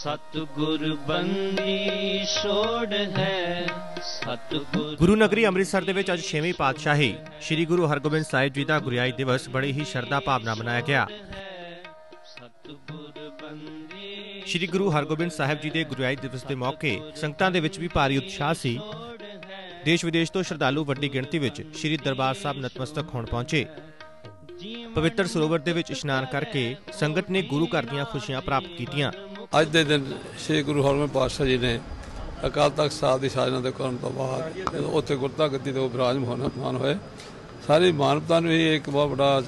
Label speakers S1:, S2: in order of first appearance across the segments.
S1: ਸਤਿਗੁਰ ਬੰਦੀ ਛੋੜ ਹੈ ਸਤਿਗੁਰ
S2: ਗੁਰੂ ਨਗਰੀ ਅੰਮ੍ਰਿਤਸਰ ਦੇ ਵਿੱਚ ਅੱਜ 6ਵੀਂ ਪਾਤਸ਼ਾਹੀ ਸ੍ਰੀ ਗੁਰੂ ਹਰਗੋਬਿੰਦ ਸਾਹਿਬ ਜੀ ਦਾ ਗੁਰਿਆਈ ਦਿਵਸ ਬੜੀ ਹੀ ਸ਼ਰਧਾ ਭਾਵਨਾ ਮਨਾਇਆ ਗਿਆ। ਸ੍ਰੀ ਗੁਰੂ ਹਰਗੋਬਿੰਦ ਸਾਹਿਬ ਜੀ ਦੇ ਗੁਰਿਆਈ ਦਿਵਸ ਦੇ ਮੌਕੇ ਸੰਗਤਾਂ ਦੇ ਵਿੱਚ ਵੀ ਭਾਰੀ ਉਤਸ਼ਾਹ ਸੀ। ਦੇਸ਼ ਵਿਦੇਸ਼ ਤੋਂ ਸ਼ਰਧਾਲੂ ਵੱਡੀ ਗਿਣਤੀ ਵਿੱਚ ਸ੍ਰੀ ਦਰਬਾਰ ਸਾਹਿਬ ਨਤਮਸਤਕ ਹੋਣ ਪਹੁੰਚੇ। ਪਵਿੱਤਰ ਸਰੋਵਰ ਦੇ ਵਿੱਚ ਇਸ਼ਨਾਨ ਕਰਕੇ ਸੰਗਤ ਨੇ ਗੁਰੂ ਘਰ ਦੀਆਂ ਖੁਸ਼ੀਆਂ ਪ੍ਰਾਪਤ ਕੀਤੀਆਂ।
S3: ਅੱਜ ਦੇ ਦਿਨ ਸ੍ਰੀ ਗੁਰੂ ਹਰਗੋਬਿੰਦ ਪਾਤਸ਼ਾਹ ਜੀ ਨੇ ਅਕਾਲ ਤਖਤ ਸਾਹਿਬ ਦੀ ਸਾਜਨਾ ਦੇ ਕਰਨ ਤੋਂ ਬਾਅਦ ਉੱਥੇ ਗੁਰਤਾ ਗੱਦੀ ਤੇ ਉਹ ਬਿਰਾਜਮਾਨ ਹੋਏ, ਸਾਰੀ ਮਾਨਵਤਾ ਨੂੰ ਇਹ ਇੱਕ ਬਹੁਤ ਵੱਡਾ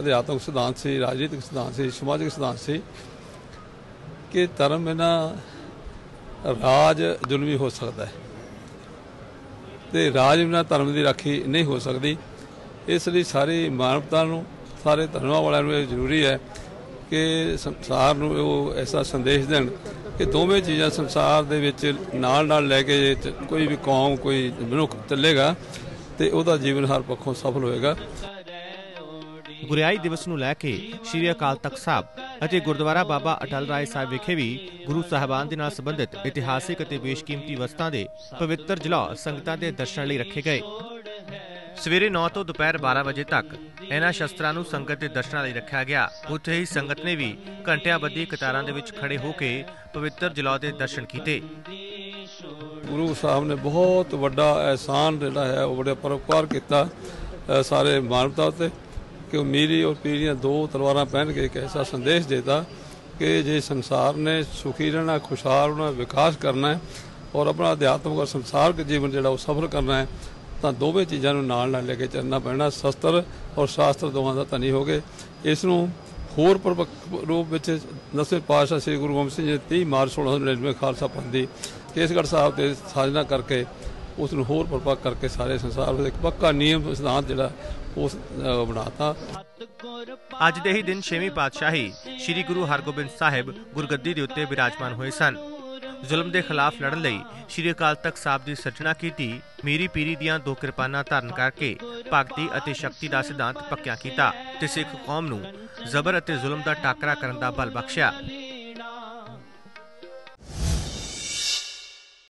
S3: ਅਧਿਆਤਮਿਕ ਸਿਧਾਂਤ ਸੀ, ਰਾਜਨੀਤਿਕ ਸਿਧਾਂਤ ਸੀ, ਸਮਾਜਿਕ ਸਿਧਾਂਤ ਸੀ ਕਿ ਧਰਮ ਬਿਨਾਂ ਰਾਜ ਜ਼ੁਲਮੀ ਹੋ ਸਕਦਾ ਹੈ ਤੇ ਰਾਜ ਬਿਨਾਂ ਧਰਮ ਦੀ ਰਾਖੀ ਨਹੀਂ ਹੋ ਸਕਦੀ। ਇਸ ਲਈ ਸਾਰੀ ਮਾਨਵਤਾ ਨੂੰ, ਸਾਰੇ ਧਰਮਾਂ ਵਾਲਿਆਂ ਨੂੰ ਇਹ ਜ਼ਰੂਰੀ ਹੈ ਕਿ ਸੰਸਾਰ ਨੂੰ ਉਹ ਐਸਾ ਸੰਦੇਸ਼ ਦੇਣ ਕਿ ਦੋਵੇਂ ਚੀਜ਼ਾਂ ਸੰਸਾਰ ਦੇ ਵਿੱਚ ਨਾਲ ਨਾਲ ਲੈ ਕੇ ਕੋਈ ਵੀ ਕੌਮ, ਕੋਈ ਮਨੁੱਖ ਚੱਲੇਗਾ ਤੇ ਉਹਦਾ ਜੀਵਨ ਹਰ ਪੱਖੋਂ ਸਫਲ ਹੋਏਗਾ।
S2: ਗੁਰਿਆਈ ਦਿਵਸ ਨੂੰ ਲੈ ਕੇ ਸ੍ਰੀ ਅਕਾਲ ਤਖਤ ਸਾਹਿਬ ਅਤੇ ਗੁਰਦੁਆਰਾ ਬਾਬਾ ਅਟਲ ਰਾਏ ਸਾਹਿਬ ਵਿਖੇ ਵੀ ਗੁਰੂ ਸਾਹਿਬਾਨ ਦੇ ਨਾਲ ਸੰਬੰਧਿਤ ਇਤਿਹਾਸਿਕ ਅਤੇ ਬੇਸ਼ਕੀਮਤੀ ਵਸਤਾਂ ਦੇ ਪਵਿੱਤਰ ਜਲਾ ਸੰਗਤਾਂ ਦੇ ਦਰਸ਼ਨ ਲਈ ਰੱਖੇ ਗਏ। ਸਵੇਰੇ 9 ਤੋਂ ਦੁਪਹਿਰ 12 ਵਜੇ ਤੱਕ ਇਹਨਾਂ ਸ਼ਸਤਰਾਂ ਨੂੰ ਸੰਗਤ ਦੇ ਦਰਸ਼ਨਾਂ ਲਈ ਰੱਖਿਆ ਗਿਆ। ਉੱਥੇ ਹੀ ਸੰਗਤ ਨੇ ਵੀ ਘੰਟਿਆਂ ਕਤਾਰਾਂ ਦੇ ਵਿੱਚ ਖੜੇ ਹੋ ਕੇ ਪਵਿੱਤਰ ਜਲਾਅ ਦੇ ਦਰਸ਼ਨ ਕੀਤੇ।
S3: ਗੁਰੂ ਸਾਹਿਬ ਨੇ ਬਹੁਤ ਵੱਡਾ ਅਹਿਸਾਨ ਜਿਹੜਾ ਹੈ, ਉਹ ਬੜੇ ਪਰਉਪਕਾਰ ਕੀਤਾ ਸਾਰੇ ਮਾਨਵਤਾ ਉੱਤੇ, ਕਿ ਉਹ ਮੀਰੀ ਔਰ ਪੀੜੀਆਂ ਦੋ ਤਲਵਾਰਾਂ ਪਹਿਨ ਕੇ ਇੱਕ ਐਸਾ ਸੰਦੇਸ਼ ਦਿੱਤਾ ਕਿ ਜੇ ਸੰਸਾਰ ਨੇ ਸੁਖੀ ਰਹਿਣਾ, ਖੁਸ਼ਹਾਲ ਹੋਣਾ ਵਿਕਾਸ ਕਰਨਾ ਹੈ ਔਰ ਆਪਣਾ ਅਧਿਆਤਮਿਕ ਔਰ ਸੰਸਾਰਕ ਜੀਵਨ ਜਿਹੜਾ ਉਹ ਸਫਲ ਕਰਨਾ ਹੈ ਤਾਂ ਦੋਵੇਂ ਚੀਜ਼ਾਂ ਨੂੰ ਨਾਲ ਨਾਲ ਲੈ ਕੇ ਚੱਲਣਾ ਪੈਣਾ। ਸ਼ਸਤਰ ਔਰ ਸ਼ਾਸਤਰ ਦੋਵਾਂ ਦਾ ਧਨੀ ਹੋ ਗਏ ਇਸ ਨੂੰ ਹੋਰ ਪਰਪੱਕ ਰੂਪ ਵਿੱਚ ਦਸਵੇਂ ਪਾਤਸ਼ਾਹ ਸ੍ਰੀ ਗੁਰੂ ਗੋਬਿੰਦ ਸਿੰਘ ਜੀ 30 ਮਾਰਚ 1699 ਖਾਲਸਾ ਪੰਥ ਦੀ ਕੇਸਗੜ੍ਹ ਸਾਹਿਬ ਤੇ ਸਾਜਨਾ ਕਰਕੇ ਉਸ ਨੂੰ ਹੋਰ ਪਰਪੱਕ ਕਰਕੇ ਸਾਰੇ ਸੰਸਾਰ ਵਿੱਚ ਇੱਕ ਪੱਕਾ ਨਿਯਮ ਸਿਧਾਂਤ ਜਿਹੜਾ ਉਸ ਅ, ਬਣਾਤਾ।
S2: ਅੱਜ ਦੇ ਹੀ ਦਿਨ ਛੇਵੀਂ ਪਾਤਸ਼ਾਹੀ ਸ੍ਰੀ ਗੁਰੂ ਹਰਗੋਬਿੰਦ ਸਾਹਿਬ ਗੁਰਗੱਦੀ ਦੇ ਉੱਤੇ ਵਿਰਾਜਮਾਨ ਹੋਏ ਸਨ। ਜ਼ੁਲਮ ਦੇ ਖਿਲਾਫ ਲੜਨ ਲਈ ਸ੍ਰੀ ਅਕਾਲ ਤਖਤ ਸਾਹਿਬ ਦੀ ਸਿਰਜਣਾ ਕੀਤੀ, ਮੀਰੀ ਪੀਰੀ ਦੀਆਂ ਦੋ ਕਿਰਪਾਨਾਂ ਧਾਰਨ ਕਰਕੇ ਭਗਤੀ ਅਤੇ ਸ਼ਕਤੀ ਦਾ ਸਿਧਾਂਤ ਪੱਕਿਆ ਕੀਤਾ ਤੇ ਸਿੱਖ ਕੌਮ ਨੂੰ ਜ਼ਬਰ ਅਤੇ ਜ਼ੁਲਮ ਦਾ ਟਾਕਰਾ ਕਰਨ ਦਾ ਬਲ ਬਖਸ਼ਿਆ।